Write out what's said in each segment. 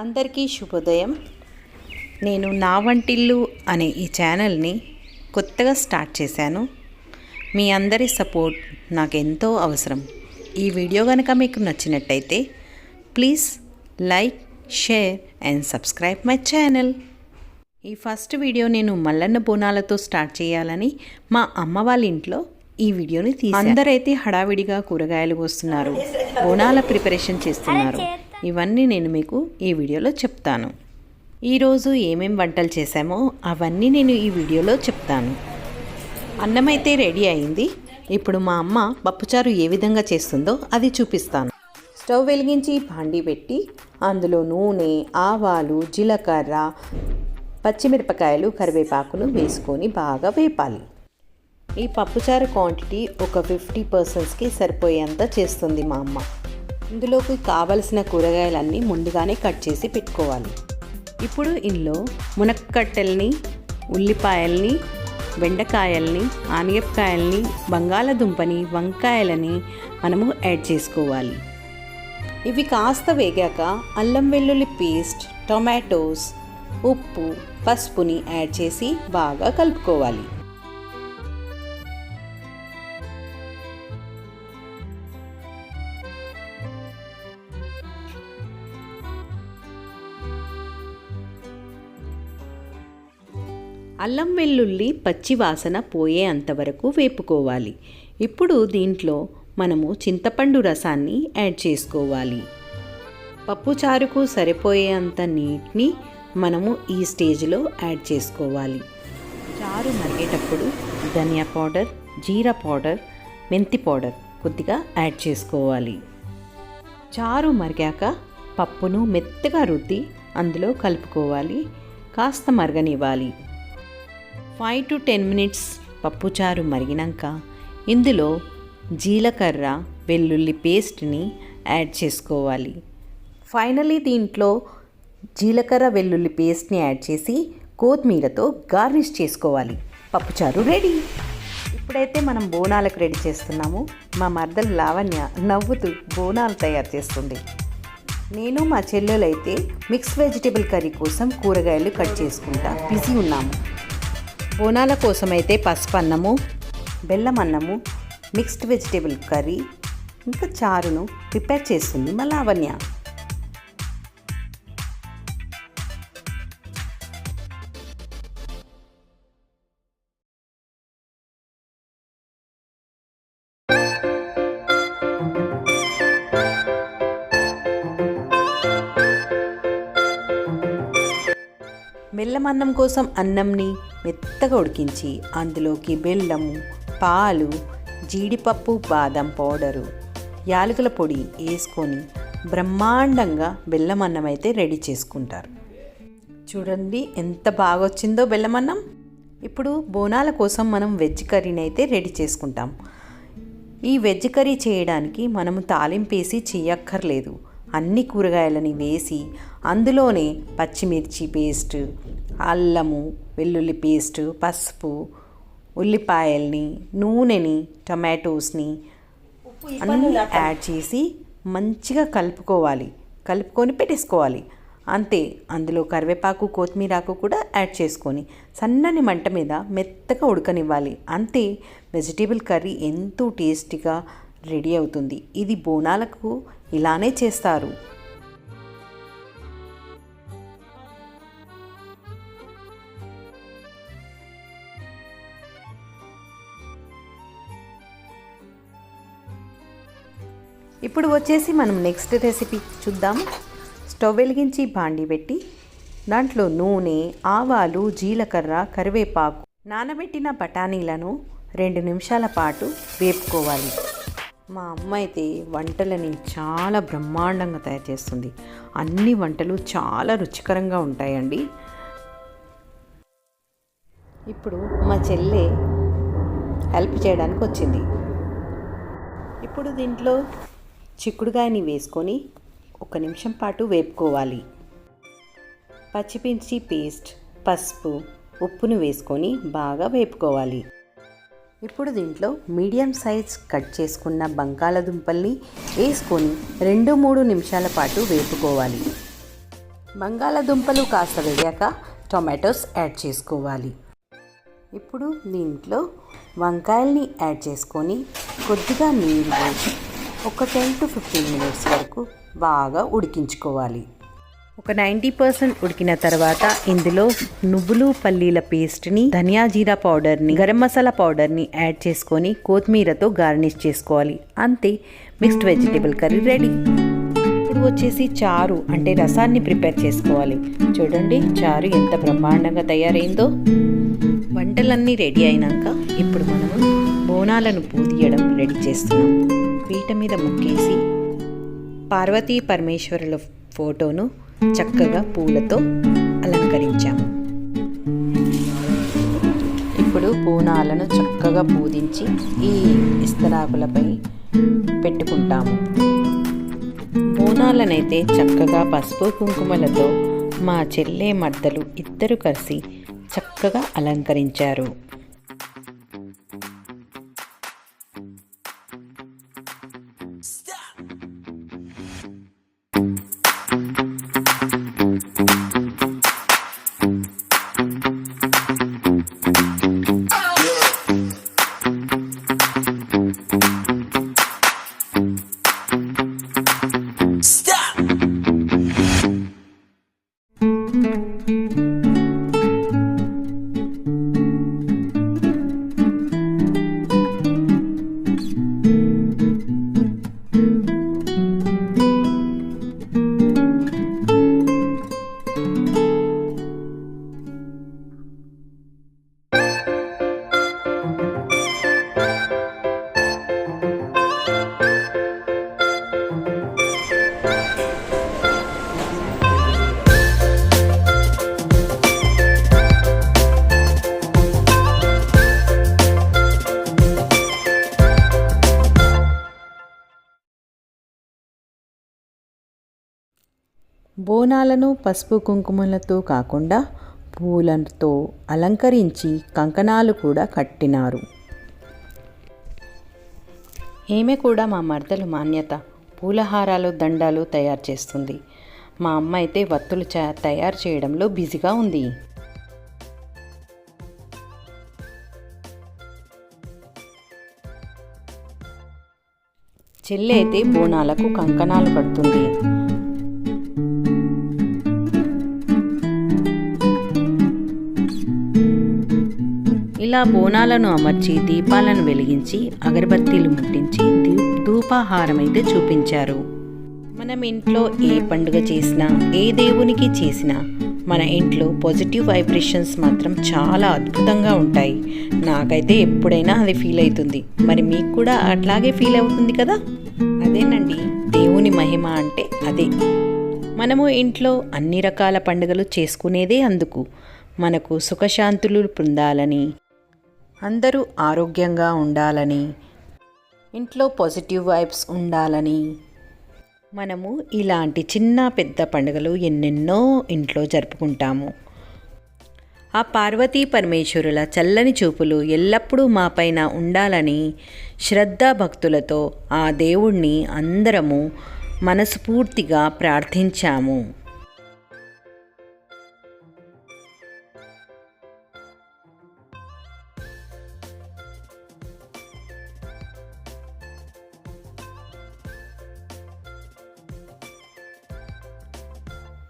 అందరికీ శుభోదయం. నేను నా వంటిల్లు అనే ఈ ఛానల్ని కొత్తగా స్టార్ట్ చేశాను. మీ అందరి సపోర్ట్ నాకు ఎంతో అవసరం. ఈ వీడియో కనుక మీకు నచ్చినట్టయితే please like share and subscribe my channel. ఈ ఫస్ట్ వీడియో నేను మల్లన్న బోనాలతో స్టార్ట్ చేయాలని మా అమ్మ వాళ్ళ ఇంట్లో ఈ వీడియోని తీసి అందరైతే హడావిడిగా కూరగాయలు కోస్తున్నారు. బోనాల ప్రిపరేషన్ చేస్తున్నారు. ఇవన్నీ నేను మీకు ఈ వీడియోలో చెప్తాను. ఈరోజు ఏమేం వంటలు చేశామో అవన్నీ నేను ఈ వీడియోలో చెప్తాను. అన్నం అయితే రెడీ అయింది. ఇప్పుడు మా అమ్మ పప్పుచారు ఏ విధంగా చేస్తుందో అది చూపిస్తాను. స్టవ్ వెలిగించి పాండి పెట్టి అందులో నూనె ఆవాలు జీలకర్ర పచ్చిమిరపకాయలు కరివేపాకును వేసుకొని బాగా వేపాలి. ఈ పప్పుచారు క్వాంటిటీ ఒక ఫిఫ్టీ పర్సన్స్కి సరిపోయేంత చేస్తుంది మా అమ్మ. ఇందులోకి కావలసిన కూరగాయలన్నీ ముందుగానే కట్ చేసి పెట్టుకోవాలి. ఇప్పుడు ఇందులో మునక్కట్టెల్ని ఉల్లిపాయల్ని బెండకాయల్ని ఆనియపకాయల్ని బంగాళదుంపని వంకాయలని మనము యాడ్ చేసుకోవాలి. ఇవి కాస్త వేగాక అల్లం వెల్లుల్లి పేస్ట్ టొమాటోస్ ఉప్పు పసుపుని యాడ్ చేసి బాగా కలుపుకోవాలి. అల్లం వెల్లుల్లి పచ్చి వాసన పోయే అంతవరకు వేపుకోవాలి. ఇప్పుడు దీంట్లో మనము చింతపండు రసాన్ని యాడ్ చేసుకోవాలి. పప్పుచారుకు సరిపోయేంత నీటిని మనము ఈ స్టేజ్లో యాడ్ చేసుకోవాలి. చారు మరిగేటప్పుడు ధనియా పౌడర్ జీరా పౌడర్ మెంతి పౌడర్ కొద్దిగా యాడ్ చేసుకోవాలి. చారు మరిగాక పప్పును మెత్తగా రుద్ది అందులో కలుపుకోవాలి. కాస్త మరగనివ్వాలి. ఫైవ్ టు టెన్ మినిట్స్ పప్పుచారు మరిగినాక ఇందులో జీలకర్ర వెల్లుల్లి పేస్ట్ని యాడ్ చేసుకోవాలి. ఫైనలీ దీంట్లో జీలకర్ర వెల్లుల్లి పేస్ట్ని యాడ్ చేసి కొత్తిమీరతో గార్నిష్ చేసుకోవాలి. పప్పుచారు రెడీ. ఇప్పుడైతే మనం బోనాలకు రెడీ చేస్తున్నాము. మా మర్దలు లావణ్య నవ్వుతూ బోనాలు తయారు చేస్తుంది. నేను మా చెల్లెలైతే మిక్స్ వెజిటేబుల్ కర్రీ కోసం కూరగాయలు కట్ చేసుకుంటా. బిజీ ఉన్నాము. బోనాల కోసం అయితే పసుపు అన్నము బెల్లం అన్నము మిక్స్డ్ వెజిటేబుల్ కర్రీ ఇంకా చారును ప్రిపేర్ చేస్తుంది మా లావణ్య. బెల్లం అన్నం కోసం అన్నంని మెత్తగా ఉడికించి అందులోకి బెల్లము పాలు జీడిపప్పు బాదం పౌడరు యాలకుల పొడి వేసుకొని బ్రహ్మాండంగా బెల్లం అన్నం అయితే రెడీ చేసుకుంటారు. చూడండి ఎంత బాగా వచ్చిందో బెల్లమన్నం. ఇప్పుడు బోనాల కోసం మనం వెజ్ కర్రీని అయితే రెడీ చేసుకుంటాం. ఈ వెజ్ కర్రీ చేయడానికి మనము తాలింపేసి చేయక్కర్లేదు. అన్ని కూరగాయలని వేసి అందులోనే పచ్చిమిర్చి పేస్ట్ అల్లము వెల్లుల్లి పేస్ట్ పసుపు ఉల్లిపాయల్ని నూనెని టమాటోస్ని అన్నీ యాడ్ చేసి మంచిగా కలుపుకోవాలి. కలుపుకొని పెట్టేసుకోవాలి. అంతే. అందులో కరివేపాకు కొత్తిమీరాకు కూడా యాడ్ చేసుకొని సన్నని మంట మీద మెత్తగా ఉడకనివ్వాలి. అంతే. వెజిటేబుల్ కర్రీ ఎంతో టేస్టీగా రెడీ అవుతుంది. ఇది బోనాలకు ఇలానే చేస్తారు. ఇప్పుడు వచ్చేసి మనం నెక్స్ట్ రెసిపీ చూద్దాం. స్టవ్ వెలిగించి బాండి పెట్టి దాంట్లో నూనె ఆవాలు జీలకర్ర కరివేపాకు నానబెట్టిన బఠానీలను రెండు నిమిషాల పాటు వేపుకోవాలి. మా అమ్మ అయితే వంటలని చాలా బ్రహ్మాండంగా తయారు చేస్తుంది. అన్ని వంటలు చాలా రుచికరంగా ఉంటాయండి. ఇప్పుడు మా చెల్లె హెల్ప్ చేయడానికి వచ్చింది. ఇప్పుడు దీంట్లో చిక్కుడుగాయని వేసుకొని ఒక నిమిషం పాటు వేపుకోవాలి. పచ్చిమిర్చి పేస్ట్ పసుపు ఉప్పును వేసుకొని బాగా వేపుకోవాలి. ఇప్పుడు దీంట్లో మీడియం సైజ్ కట్ చేసుకున్న బంగాళదుంపల్ని వేసుకొని రెండు మూడు నిమిషాల పాటు వేపుకోవాలి. బంగాళదుంపలు కాస్త వేగాక టొమాటోస్ యాడ్ చేసుకోవాలి. ఇప్పుడు దీంట్లో వంకాయల్ని యాడ్ చేసుకొని కొద్దిగా నీళ్ళు పోసి ఒక టెన్ టు ఫిఫ్టీన్ మినిట్స్ వరకు బాగా ఉడికించుకోవాలి. ఒక నైంటీ పర్సెంట్ ఉడికిన తర్వాత ఇందులో నువ్వులు పల్లీల పేస్ట్ని ధనియా జీరా పౌడర్ని గరం మసాలా పౌడర్ని యాడ్ చేసుకొని కొత్తిమీరతో గార్నిష్ చేసుకోవాలి. అంతే మిక్స్డ్ వెజిటేబుల్ కర్రీ రెడీ. ఇప్పుడు వచ్చేసి చారు అంటే రసాన్ని ప్రిపేర్ చేసుకోవాలి. చూడండి చారు ఎంత బ్రహ్మాండంగా తయారైందో. వంటలన్నీ రెడీ అయినాక ఇప్పుడు మనము బోనాలను పూతీయడం రెడీ చేస్తున్నాం. పీట మీద ముక్కేసి పార్వతీ పరమేశ్వరుల ఫోటోను చక్కగా పూలతో అలంకరించాము. ఇప్పుడు బోనాలను చక్కగా పూజించి ఈ ఇస్తరాకులపై పెట్టుకుంటాము. బోనాలనైతే చక్కగా పసుపు కుంకుమలతో మా చెల్లె మద్దలు ఇద్దరు కలిసి చక్కగా అలంకరించారు. బోనాలను పసుపు కుంకుమలతో కాకుండా పూలతో అలంకరించి కంకణాలు కూడా కట్టినారు. ఈమె కూడా మా మర్దలు మాన్యత. పూలహారాలు దండాలు తయారు చేస్తుంది. మా అమ్మ అయితే వత్తులు తయారు చేయడంలో బిజీగా ఉంది. చెల్లి అయితే బోనాలకు కంకణాలు కడుతుంది. ఇలా బోనాలను అమర్చి దీపాలను వెలిగించి అగరబత్తీలు ముట్టించి ధూపాహారం అయితే చూపించారు. మనం ఇంట్లో ఏ పండుగ చేసినా ఏ దేవునికి చేసినా మన ఇంట్లో పాజిటివ్ వైబ్రేషన్స్ మాత్రం చాలా అద్భుతంగా ఉంటాయి. నాకైతే ఎప్పుడైనా అది ఫీల్ అవుతుంది. మరి మీకు కూడా అట్లాగే ఫీల్ అవుతుంది కదా? అదేనండి దేవుని మహిమ అంటే అదే. మనము ఇంట్లో అన్ని రకాల పండుగలు చేసుకునేదే అందుకు. మనకు సుఖశాంతులు పొందాలని అందరూ ఆరోగ్యంగా ఉండాలని ఇంట్లో పాజిటివ్ వైబ్స్ ఉండాలని. మనము ఇలాంటి చిన్న పెద్ద పండుగలు ఎన్నెన్నో ఇంట్లో జరుపుకుంటాము. ఆ పార్వతీ పరమేశ్వరుల చల్లని చూపులు ఎల్లప్పుడూ మాపైన ఉండాలని శ్రద్ధా భక్తులతో ఆ దేవుణ్ణి అందరము మనస్ఫూర్తిగా ప్రార్థించాము.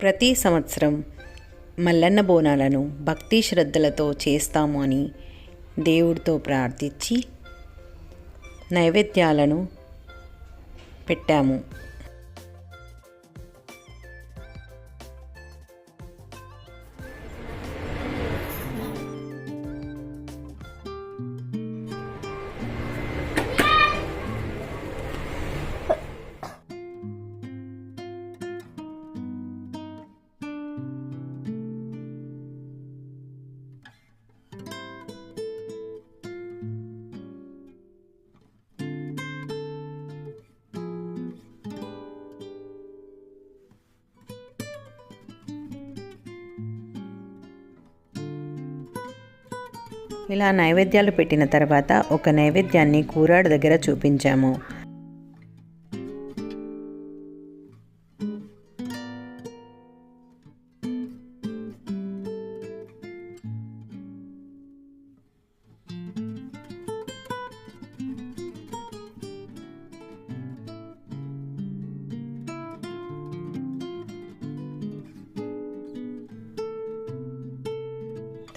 ప్రతి సంవత్సరం మల్లన్న బోనాలను భక్తి శ్రద్ధలతో చేస్తాము అని దేవుడితో ప్రార్థించి నైవేద్యాలను పెట్టాము. ఇలా నైవేద్యాలు పెట్టిన తర్వాత ఒక నైవేద్యాన్ని కూరాడు దగ్గర చూపించాము.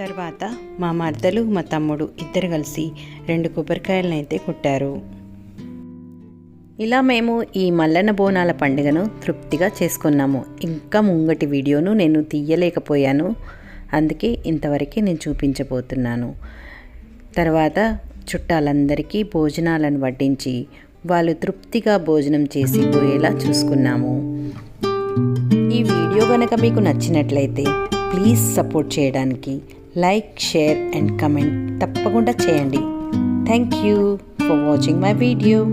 తర్వాత మా మర్దలు మా తమ్ముడు ఇద్దరు కలిసి రెండు కొబ్బరికాయలను అయితే కొట్టారు. ఇలా మేము ఈ మల్లన్న బోనాల పండుగను తృప్తిగా చేసుకున్నాము. ఇంకా ముంగటి వీడియోను నేను తీయలేకపోయాను. అందుకే ఇంతవరకు నేను చూపించబోతున్నాను. తర్వాత చుట్టాలందరికీ భోజనాలను వడ్డించి వాళ్ళు తృప్తిగా భోజనం చేసి పోయేలా చూసుకున్నాము. ఈ వీడియో కనుక మీకు నచ్చినట్లయితే ప్లీజ్ సపోర్ట్ చేయడానికి లైక్ షేర్ అండ్ కమెంట్ తప్పకుండా చేయండి. Thank you for watching my video.